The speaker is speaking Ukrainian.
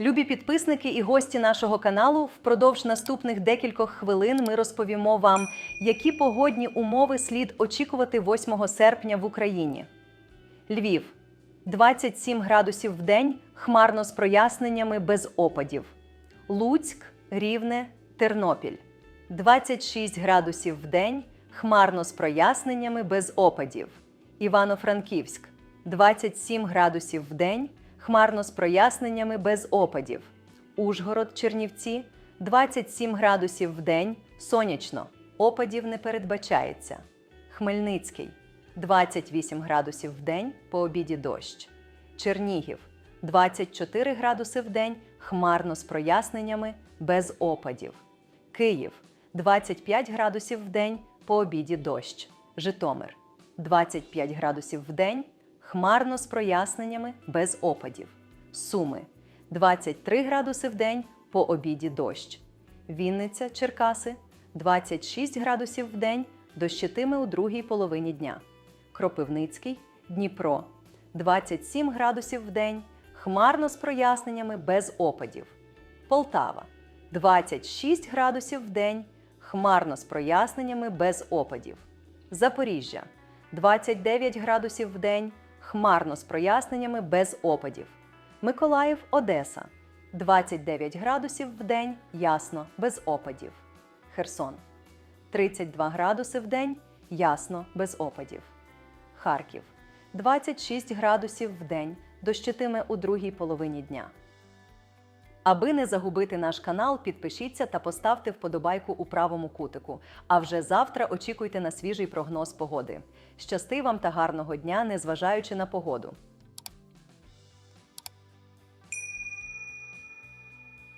Любі підписники і гості нашого каналу, впродовж наступних декількох хвилин ми розповімо вам, які погодні умови слід очікувати 8 серпня в Україні. Львів 27 градусів в день, хмарно з проясненнями без опадів. Луцьк, Рівне, Тернопіль 26 градусів в день, хмарно з проясненнями без опадів. Івано-Франківськ 27 градусів в день, хмарно з проясненнями без опадів. Ужгород, Чернівці 27 градусів в день, сонячно, опадів не передбачається. Хмельницький 28 градусів в день, по обіді дощ. Чернігів 24 градуси в день, хмарно з проясненнями, без опадів. Київ 25 градусів в день, по обіді дощ. Житомир 25 градусів в день, хмарно з проясненнями, без опадів. Суми 23 градуси в день, по обіді дощ. Вінниця, Черкаси 26 градусів в день, дощитиме у другій половині дня. Кропивницький, Дніпро 27 градусів в день, хмарно з проясненнями без опадів. Полтава 26 градусів в день, хмарно з проясненнями без опадів. Запоріжжя 29 градусів в день, хмарно з проясненнями без опадів. Миколаїв, Одеса 29 градусів в день, ясно, без опадів. Херсон 32 градуси в день, ясно, без опадів. Харків 26 градусів в день, дощитиме у другій половині дня. Аби не загубити наш канал, підпишіться та поставте вподобайку у правому кутику. А вже завтра очікуйте на свіжий прогноз погоди. Щасти вам та гарного дня, незважаючи на погоду.